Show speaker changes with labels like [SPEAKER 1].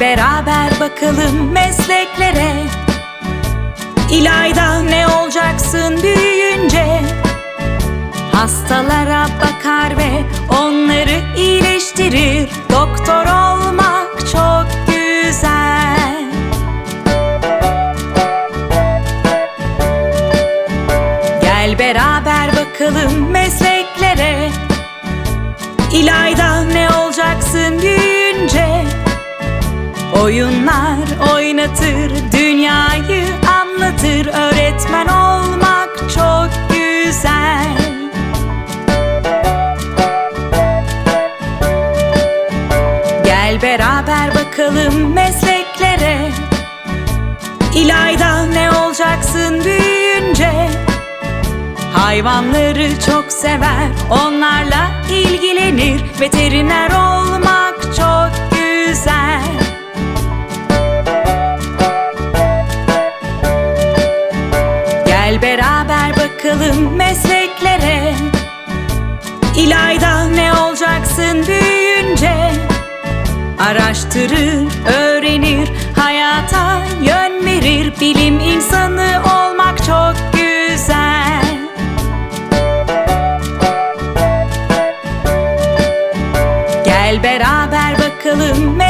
[SPEAKER 1] Beraber bakalım mesleklere. İlayda ne olacaksın büyüyünce? Hastalara bakar ve onları iyileştirir. Doktor olmak çok güzel. Gel beraber bakalım mesleklere Oyunlar oynatır, dünyayı anlatır. Öğretmen olmak çok güzel. Gel beraber bakalım mesleklere. İlayda ne olacaksın büyüyünce? Hayvanları çok sever, onlarla ilgilenir. Veteriner Gel beraber bakalım mesleklere. İlayda ne olacaksın büyüyünce? Araştırır, öğrenir, hayata yön verir. Bilim insanı olmak çok güzel. Gel beraber bakalım mesleklere